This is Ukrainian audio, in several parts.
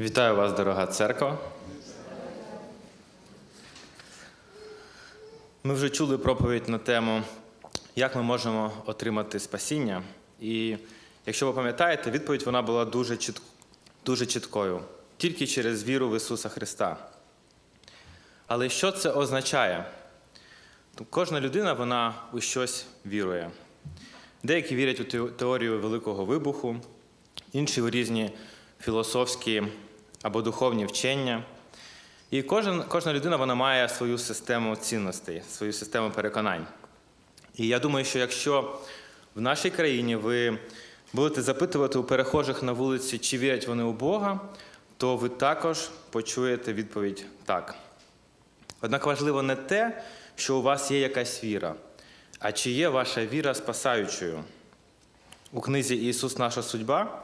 Вітаю вас, дорога церква. Ми вже чули проповідь на тему, як ми можемо отримати спасіння. І якщо ви пам'ятаєте, відповідь вона була дуже, чіт... дуже чіткою тільки через віру в Ісуса Христа. Але що це означає? Кожна людина вона у щось вірує. Деякі вірять у теорію великого вибуху, інші у різні філософські або духовні вчення. І кожен, кожна людина вона має свою систему цінностей, свою систему переконань. І я думаю, що якщо в нашій країні ви будете запитувати у перехожих на вулиці, чи вірять вони у Бога, то ви також почуєте відповідь так. Однак важливо не те, що у вас є якась віра, а чи є ваша віра спасаючою. У книзі Ісус, наша судьба,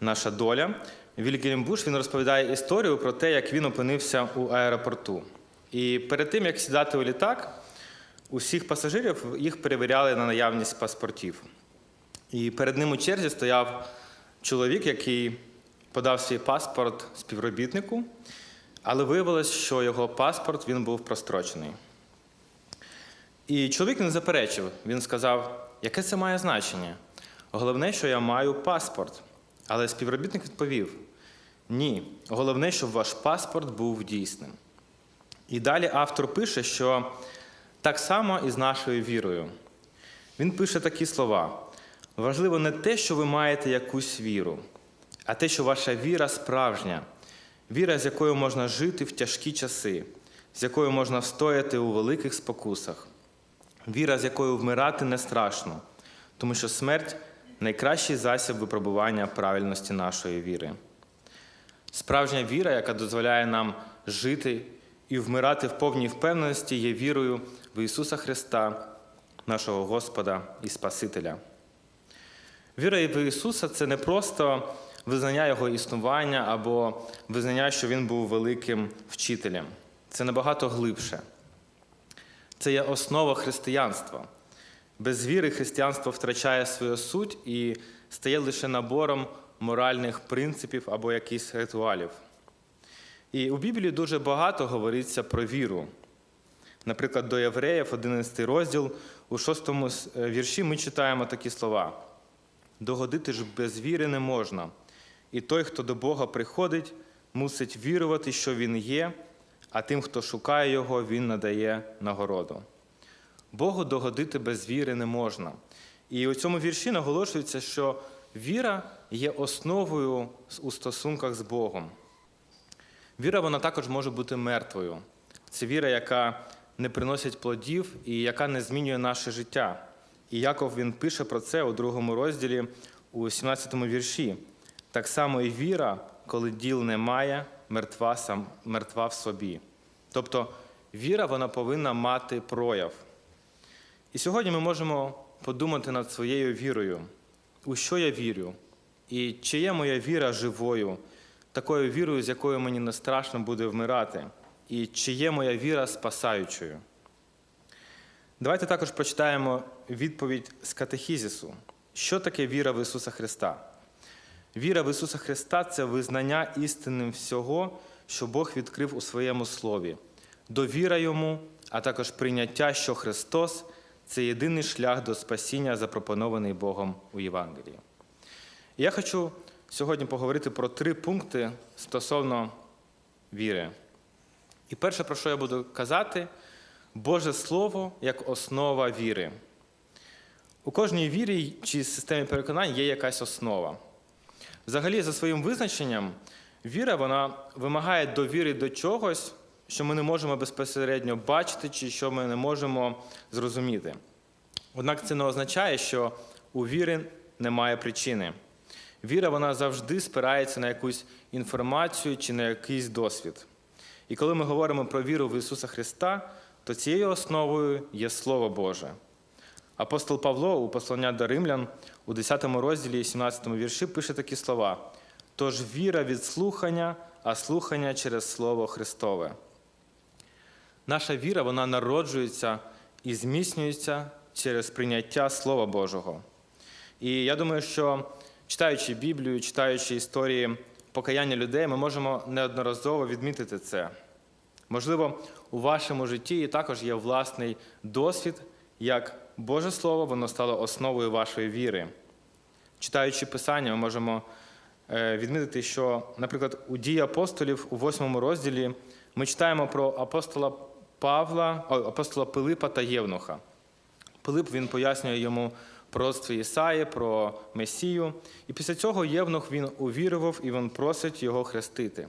наша доля. Вільгельм Буш він розповідає історію про те, як він опинився у аеропорту. І перед тим, як сідати у літак, усіх пасажирів їх перевіряли на наявність паспортів. І перед ним у черзі стояв чоловік, який подав свій паспорт співробітнику, але виявилось, що його паспорт він був прострочений. І чоловік не заперечив. Він сказав, яке це має значення? Головне, що я маю паспорт. Але співробітник відповів: ні, головне, щоб ваш паспорт був дійсним. І далі автор пише, що так само і з нашою вірою. Він пише такі слова: важливо не те, що ви маєте якусь віру, а те, що ваша віра справжня, віра, з якою можна жити в тяжкі часи, з якою можна встояти у великих спокусах, віра, з якою вмирати не страшно, тому що смерть найкращий засіб випробування правильності нашої віри. Справжня віра, яка дозволяє нам жити і вмирати в повній впевненості, є вірою в Ісуса Христа, нашого Господа і Спасителя. Віра в Ісуса це не просто визнання Його існування або визнання, що Він був великим вчителем. Це набагато глибше. Це є основа християнства. Без віри християнство втрачає свою суть і стає лише набором моральних принципів або якихось ритуалів. І у Біблії дуже багато говориться про віру. Наприклад, до Євреїв, 11 розділ, у 6 вірші ми читаємо такі слова: догодити ж без віри не можна, і той, хто до Бога приходить, мусить вірувати, що Він є, а тим, хто шукає Його, Він надає нагороду. Богу догодити без віри не можна. І у цьому вірші наголошується, що віра є основою у стосунках з Богом. Віра вона також може бути мертвою. Це віра, яка не приносить плодів і яка не змінює наше життя. І Яков він пише про це у другому розділі, у 17 вірші. Так само і віра, коли діл немає, мертва, сам, мертва в собі. Тобто віра вона повинна мати прояв. І сьогодні ми можемо подумати над своєю вірою, у що я вірю, і чи є моя віра живою, такою вірою, з якою мені не страшно буде вмирати, і чи є моя віра спасаючою. Давайте також прочитаємо відповідь з катехізісу. Що таке віра в Ісуса Христа? Віра в Ісуса Христа це визнання істинним всього, що Бог відкрив у своєму слові, довіра Йому, а також прийняття, що Христос це єдиний шлях до спасіння, запропонований Богом у Євангелії. І я хочу сьогодні поговорити про три пункти стосовно віри. І перше, про що я буду казати, Боже Слово як основа віри. У кожній вірі чи системі переконань є якась основа. Взагалі, за своїм визначенням, віра вона вимагає довіри до чогось, що ми не можемо безпосередньо бачити, чи що ми не можемо зрозуміти. Однак це не означає, що у віри немає причини. Віра вона завжди спирається на якусь інформацію чи на якийсь досвід. І коли ми говоримо про віру в Ісуса Христа, то цією основою є Слово Боже. Апостол Павло у послання до римлян у 10 розділі і 17 вірші пише такі слова: тож віра від слухання, а слухання через Слово Христове. Наша віра вона народжується і зміцнюється через прийняття Слова Божого. І я думаю, що читаючи Біблію, читаючи історії покаяння людей, ми можемо неодноразово відмітити це. Можливо, у вашому житті також є власний досвід, як Боже Слово воно стало основою вашої віри. Читаючи Писання, ми можемо е, відмітити, що, наприклад, у дії апостолів у восьмому розділі ми читаємо про апостола Павла, о, апостола Пилипа та Євнуха. Пилип він пояснює йому пророцтво Ісаї, про Месію. І після цього Євнух він увірував і він просить його хрестити.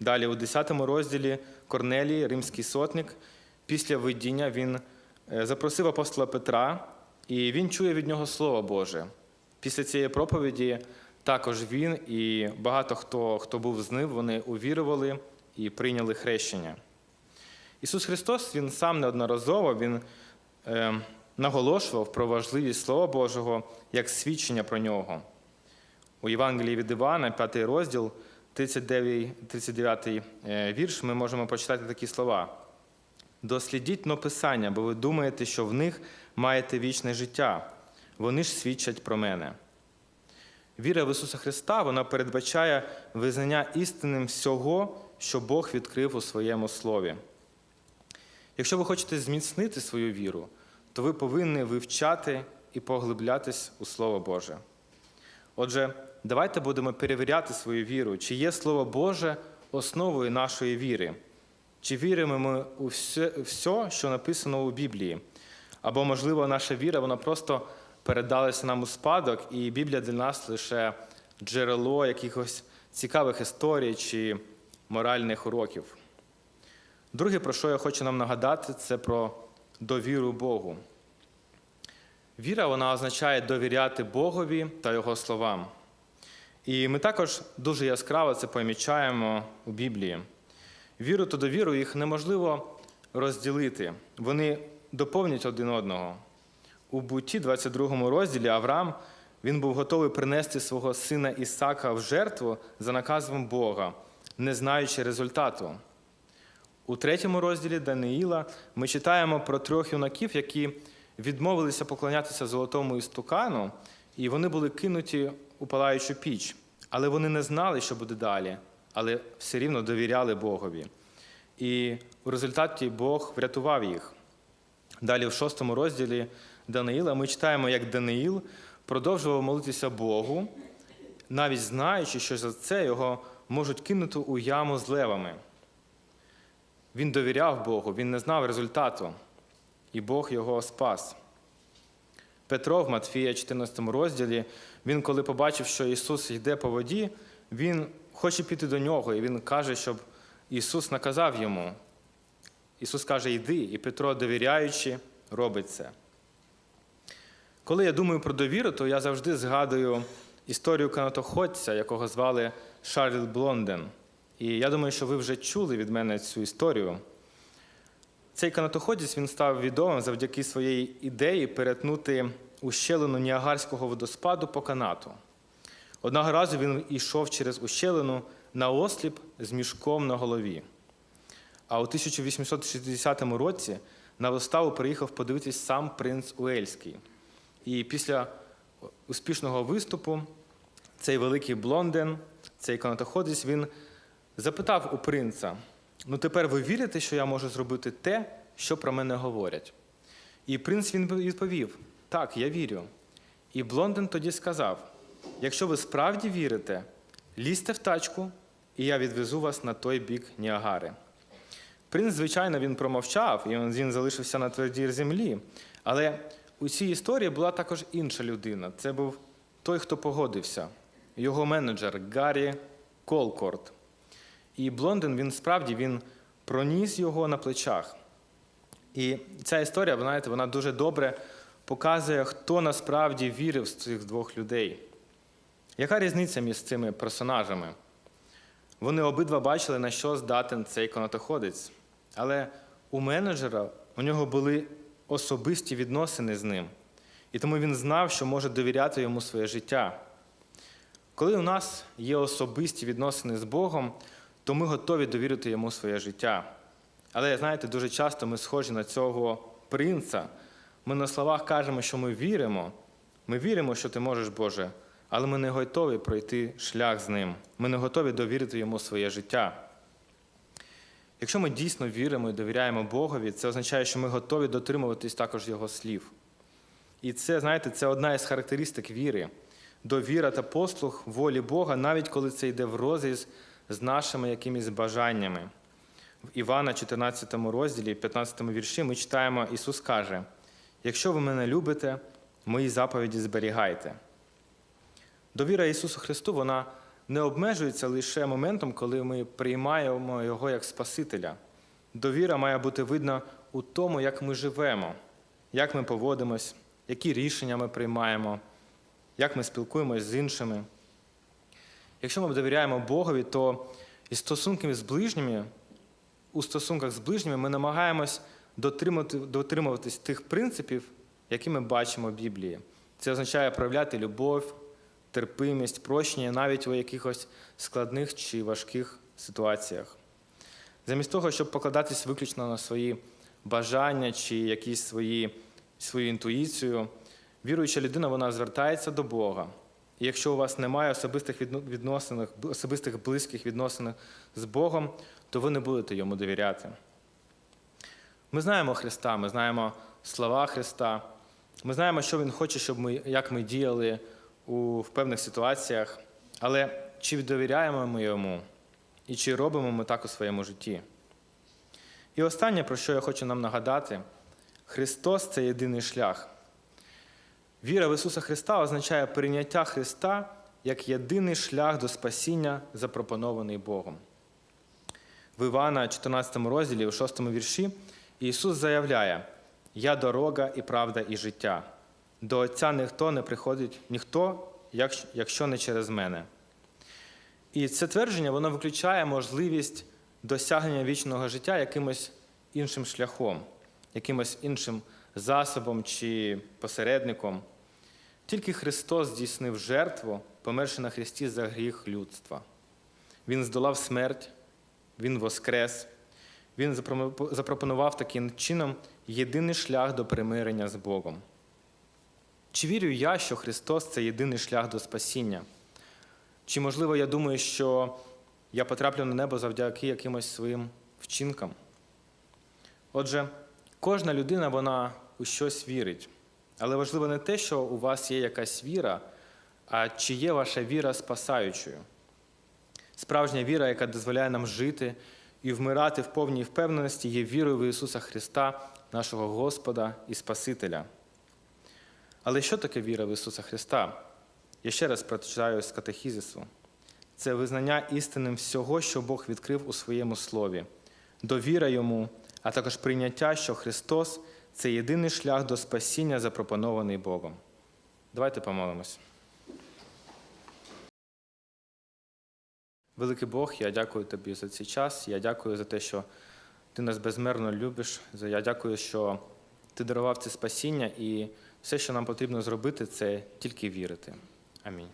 Далі, у 10 розділі Корнелій, римський сотник, після видіння він е, запросив апостола Петра, і він чує від нього Слово Боже. Після цієї проповіді також він і багато хто, хто був з ним, вони увірували і прийняли хрещення. Ісус Христос Він сам неодноразово він, е, наголошував про важливість Слова Божого як свідчення про нього. У Євангелії від Івана, 5 розділ, 39, 39 е, вірш, ми можемо прочитати такі слова. Дослідіть но Писання, бо ви думаєте, що в них маєте вічне життя. Вони ж свідчать про мене. Віра в Ісуса Христа вона передбачає визнання істинним всього, що Бог відкрив у своєму слові. Якщо ви хочете зміцнити свою віру, то ви повинні вивчати і поглиблятись у Слово Боже. Отже, давайте будемо перевіряти свою віру, чи є Слово Боже основою нашої віри, чи віримо ми у все, все, що написано у Біблії. Або, можливо, наша віра вона просто передалася нам у спадок, і Біблія для нас лише джерело якихось цікавих історій чи моральних уроків. Друге, про що я хочу нам нагадати, це про довіру Богу. Віра вона означає довіряти Богові та Його словам. І ми також дуже яскраво це помічаємо у Біблії. Віру та довіру їх неможливо розділити. Вони доповнять один одного. У бутті, 22 розділі, Авраам він був готовий принести свого сина Ісака в жертву за наказом Бога, не знаючи результату. У третьому розділі Даниїла ми читаємо про трьох юнаків, які відмовилися поклонятися золотому істукану, і вони були кинуті у палаючу піч. Але вони не знали, що буде далі, але все рівно довіряли Богові. І у результаті Бог врятував їх. Далі, в шостому розділі Даниїла, ми читаємо, як Даниїл продовжував молитися Богу, навіть знаючи, що за це його можуть кинути у яму з левами. Він довіряв Богу, він не знав результату, і Бог його спас. Петро в Матфія 14 розділі, він, коли побачив, що Ісус йде по воді, він хоче піти до нього, і він каже, щоб Ісус наказав йому. Ісус каже, йди, і Петро, довіряючи, робить це. Коли я думаю про довіру, то я завжди згадую історію канатоходця, якого звали Шарль Блонден. І я думаю, що ви вже чули від мене цю історію. Цей канатоходець він став відомим завдяки своїй ідеї перетнути ущелину Ніагарського водоспаду по канату. Одного разу він йшов через ущелину на осліп з мішком на голові. А у 1860 році на виставу приїхав подивитись сам принц Уельський. І після успішного виступу цей великий блонден, цей канатоходець, він запитав у принца: ну тепер ви вірите, що я можу зробити те, що про мене говорять? І принц він відповів: Так, я вірю. І блонден тоді сказав: якщо ви справді вірите, лізьте в тачку, і я відвезу вас на той бік Ніагари. Принц, звичайно, він промовчав, і він залишився на твердій землі. Але у цій історії була також інша людина. Це був той, хто погодився, його менеджер Гаррі Колкорт. І Блондин він справді він проніс його на плечах. І ця історія, знаєте, вона дуже добре показує, хто насправді вірив в цих двох людей. Яка різниця між цими персонажами? Вони обидва бачили, на що здатен цей канатоходець. Але у менеджера у нього були особисті відносини з ним. І тому він знав, що може довіряти йому своє життя. Коли у нас є особисті відносини з Богом, то ми готові довірити йому своє життя. Але, знаєте, дуже часто ми схожі на цього принца. Ми на словах кажемо, що ми віримо. Ми віримо, що ти можеш, Боже, але ми не готові пройти шлях з ним. Ми не готові довірити йому своє життя. Якщо ми дійсно віримо і довіряємо Богові, це означає, що ми готові дотримуватись також Його слів. І це, знаєте, це одна із характеристик віри. Довіра та послух волі Бога, навіть коли це йде в розріз з нашими якимись бажаннями. В Івана, 14 розділі, 15 вірші, ми читаємо, Ісус каже: Якщо ви мене любите, мої заповіді зберігайте. Довіра Ісусу Христу вона не обмежується лише моментом, коли ми приймаємо Його як Спасителя. Довіра має бути видна у тому, як ми живемо, як ми поводимось, які рішення ми приймаємо, як ми спілкуємося з іншими. Якщо ми довіряємо Богові, то і стосунками з ближніми, у стосунках з ближніми ми намагаємось дотримати, дотримуватись тих принципів, які ми бачимо в Біблії. Це означає проявляти любов, терпимість, прощення навіть у якихось складних чи важких ситуаціях. Замість того, щоб покладатись виключно на свої бажання чи якісь свої, свою інтуїцію, віруюча людина вона звертається до Бога. Якщо у вас немає особистих відносин, особистих близьких відносин з Богом, то ви не будете йому довіряти. Ми знаємо Христа, ми знаємо слова Христа, ми знаємо, що Він хоче, щоб ми, як ми діяли у, в певних ситуаціях, але чи довіряємо ми йому, і чи робимо ми так у своєму житті? І останнє, про що я хочу нам нагадати, Христос це єдиний шлях. Віра в Ісуса Христа означає прийняття Христа як єдиний шлях до спасіння, запропонований Богом. В Івана, 14 розділі, у 6 вірші, Ісус заявляє: Я дорога і правда, і життя. До Отця ніхто не приходить, ніхто, якщо не через мене. І це твердження воно виключає можливість досягнення вічного життя якимось іншим шляхом, якимось іншим засобом чи посередником. Тільки Христос здійснив жертву, померши на Христі за гріх людства. Він здолав смерть, Він воскрес, Він запропонував таким чином єдиний шлях до примирення з Богом. Чи вірю я, що Христос це єдиний шлях до спасіння? Чи, можливо, я думаю, що я потраплю на небо завдяки якимось своїм вчинкам? Отже, кожна людина вона у щось вірить. Але важливо не те, що у вас є якась віра, а чи є ваша віра спасаючою. Справжня віра, яка дозволяє нам жити і вмирати в повній впевненості, є вірою в Ісуса Христа, нашого Господа і Спасителя. Але що таке віра в Ісуса Христа? Я ще раз прочитаю з катехізису. Це визнання істинним всього, що Бог відкрив у своєму слові, довіра йому, а також прийняття, що Христос це єдиний шлях до спасіння, запропонований Богом. Давайте помолимось. Великий Бог, я дякую тобі за цей час. Я дякую за те, що ти нас безмерно любиш. Я дякую, що ти дарував це спасіння, і все, що нам потрібно зробити, це тільки вірити. Амінь.